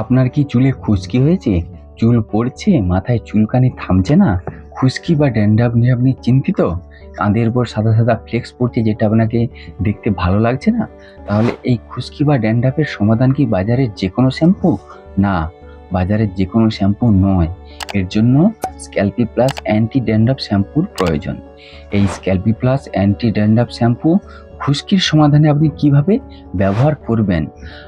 আপনার কি চুলে খুশকি হয়েছে? চুল পড়ছে, মাথায় চুলকানি থামছে না? খুশকি বা ড্যান্ড্রাফ নিয়ে আপনি চিন্তিত? কাঁধের উপর সাদা সাদা ফ্লেক্স পড়ছে যেটা আপনাকে দেখতে ভালো লাগছে না? তাহলে এই খুশকি বা ড্যান্ড্রাফের সমাধান কি বাজারের যে কোনো শ্যাম্পু? না, বাজারের যে কোনো শ্যাম্পু নয়। এর জন্য স্ক্যালপি প্লাস অ্যান্টি ড্যান্ড্রাফ শ্যাম্পুর প্রয়োজন। এই scalpy plus anti dandruff shampoo খুশকির সমাধানে আপনি কীভাবে ব্যবহার করবেন?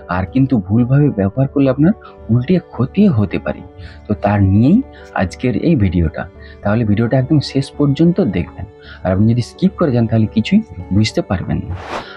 আর কিন্তু ভুলভাবে ব্যবহার করলে আপনার উল্টে ক্ষতিও হতে পারে। তো তার নিয়েই আজকের এই ভিডিওটা। তাহলে ভিডিওটা একদম শেষ পর্যন্ত দেখবেন। আর আপনি যদি স্কিপ করে যান, তাহলে কিছুই বুঝতে পারবেন না।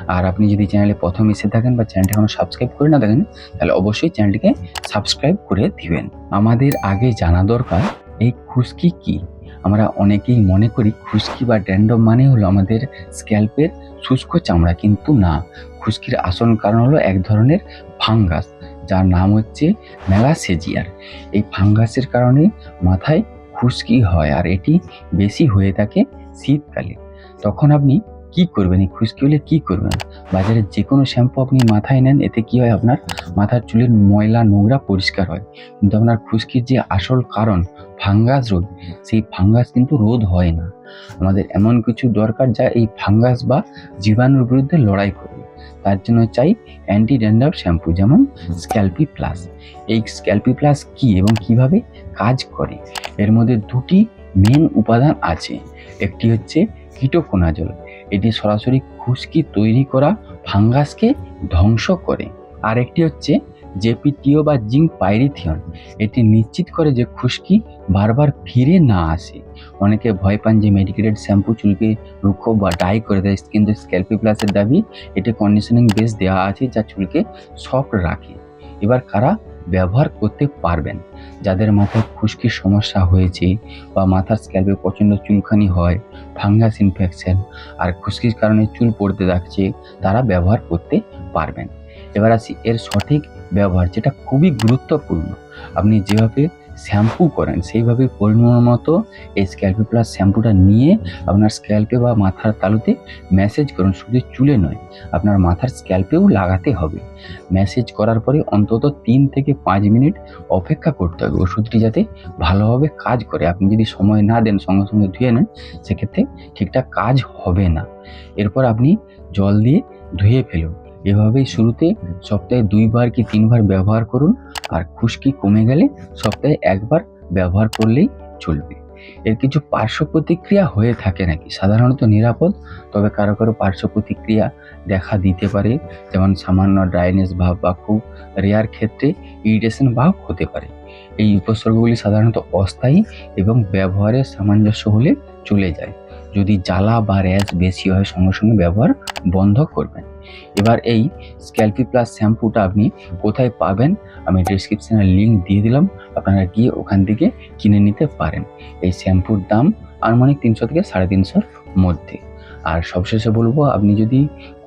আর আপনি যদি চ্যানেলে প্রথম এসে থাকেন বা চ্যানেলটা এখনও সাবস্ক্রাইব করে না থাকেন, তাহলে অবশ্যই চ্যানেলটিকে সাবস্ক্রাইব করে দিবেন। আমাদের আগে জানা দরকার, এই খুশকি কি? আমরা অনেকেই মনে করি খুশকি বা ড্যান্ডম মানে হলো আমাদের স্ক্যাল্পের শুষ্ক চামড়া, কিন্তু না। খুশকির আসল কারণ হলো এক ধরনের ফাঙ্গাস, যার নাম হচ্ছে মেলাসেজিয়ার। এই ফাঙ্গাসের কারণে মাথায় খুশকি হয় আর এটি বেশি হয়ে থাকে শীতকালে। তখন আপনি কি করবেন? এই খুশকি হলে কি করবেন? বাজারে যে কোনো শ্যাম্পু আপনি মাথায় নেন, এতে কি হয় আপনার? মাথার চুলের ময়লা নোংরা পরিষ্কার হয়। কিন্তু আপনার খুশকির যে আসল কারণ, ফাঙ্গাস রোধ সেই ফাঙ্গাস কিন্তু রোধ হয় না। আমাদের এমন কিছু দরকার যা এই ফাঙ্গাস বা জীবাণুর বিরুদ্ধে লড়াই করবে। তার জন্য চাই অ্যান্টি ড্যান্ড্রাফ শ্যাম্পু, যেমন স্ক্যালপি প্লাস। এই স্ক্যালপি প্লাস কি এবং কীভাবে কাজ করে? এর মধ্যে দুটি মেন উপাদান আছে। একটি হচ্ছে কিটোকোনাজল। এটি সরাসরি খুশকি তৈরি করা ফাঙ্গাসকে ধ্বংস করে। আর একটি হচ্ছে জেপিটিও বা জিঙ্ক পাইরিথিয়ন। এটি নিশ্চিত করে যে খুশকি বারবার ফিরে না আসে। অনেকে ভয় পান যে মেডিকেটেড শ্যাম্পু চুলকে রুক্ষ বা ডাই করে দেয়। কিন্তু স্ক্যালপি প্লাসের দাবি এটি কন্ডিশনিং বেস দেওয়া আছে যা চুলকে সফট রাখে। এবার কারা ব্যবহার করতে পারবেন। যাদের মাথায় খুশকির সমস্যা হয়েছে বা মাথার স্ক্যাল্পে প্রচণ্ড চুলখানি হয় ফাঙ্গাস ইনফেকশন আর খুশকির কারণে চুল পড়তে থাকছে তারা ব্যবহার করতে পারবেন। এবার আসি এর সঠিক ব্যবহার, যেটা খুবই গুরুত্বপূর্ণ। আপনি যেভাবে শ্যাম্পু করেন। সেইভাবে পরিমাণ মতো এই স্ক্যাল্পে প্লাস শ্যাম্পুটা নিয়ে আপনার স্ক্যাল্পে বা মাথার তালুতে ম্যাসেজ করুন। শুধু চুলে নয়, আপনার মাথার স্ক্যাল্পেও লাগাতে হবে। ম্যাসেজ করার পরে অন্তত তিন থেকে পাঁচ মিনিট অপেক্ষা করতে হবে। ওষুধটি যাতে ভালোভাবে কাজ করে। আপনি যদি সময় না দেন, সঙ্গে সঙ্গে ধুয়ে নেন, সেক্ষেত্রে ঠিকঠাক কাজ হবে না। এরপর আপনি জল দিয়ে ধুয়ে ফেলুন। এভাবেই শুরুতে সপ্তাহে দুইবার কি তিনবার ব্যবহার করুন আর খুশকি কমে গেলে সপ্তাহে একবার ব্যবহার করলেই চলবে। এর কিছু পার্শ্ব প্রতিক্রিয়া হয়ে থাকে নাকি? সাধারণত নিরাপদ, তবে কারও কারও পার্শ্ব প্রতিক্রিয়া দেখা দিতে পারে, যেমন সামান্য ড্রাইনেস ভাব বা খুব রেয়ার ক্ষেত্রে ইরিটেশন ভাব হতে পারে। এই উপসর্গগুলি সাধারণত অস্থায়ী এবং ব্যবহারের সামঞ্জস্য হলে চলে যায়। যদি জ্বালা বা র্যাশ বেশি হয়, সঙ্গে সঙ্গে ব্যবহার বন্ধ করবেন। এবার এই স্ক্যালপি প্লাস শ্যাম্পুটা আপনি কোথায় পাবেন, আমি ডিসক্রিপশানে লিঙ্ক দিয়ে দিলাম, আপনারা গিয়ে ওখান থেকে কিনে নিতে পারেন। এই শ্যাম্পুর দাম আনুমানিক তিনশো থেকে সাড়ে তিনশোর মধ্যে। আর সবশেষে বলব, আপনি যদি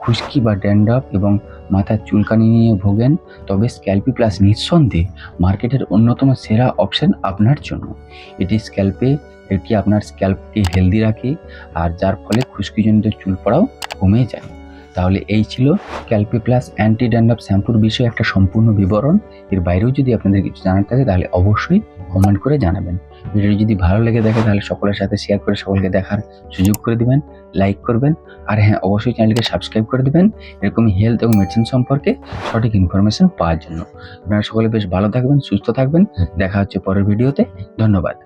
খুশকি বা ড্যান্ড্রাফ এবং মাথার চুলকানি নিয়ে ভোগেন, তবে স্ক্যালপি প্লাস নিঃসন্দেহে মার্কেটের অন্যতম সেরা অপশন আপনার জন্য। এটি স্ক্যাল্পে এটি আপনার স্ক্যাল্পকে হেলদি রাখে, আর যার ফলে খুশকিজনিত চুল পড়াও কমে যায়। তাহলে এই ছিল ক্যালপি প্লাস অ্যান্টি ড্যান্ড্রাফ শ্যাম্পুর বিষয়ে একটা সম্পূর্ণ বিবরণ। এর বাইরেও যদি আপনাদের কিছু জানার থাকে, তাহলে অবশ্যই কমেন্ট করে জানাবেন। ভিডিওটি যদি ভালো লেগে থাকে, তাহলে সকলের সাথে শেয়ার করে সকলকে দেখার সুযোগ করে দিবেন লাইক করবেন, আর হ্যাঁ অবশ্যই চ্যানেলকে সাবস্ক্রাইব করে দিবেন। এরকম হেলথ এবং মেডিসিন সম্পর্কে সঠিক ইনফরমেশন পাওয়ার জন্য। আপনারা সকলে বেশ ভালো থাকবেন, সুস্থ থাকবেন। দেখা হচ্ছে পরের ভিডিওতে। ধন্যবাদ।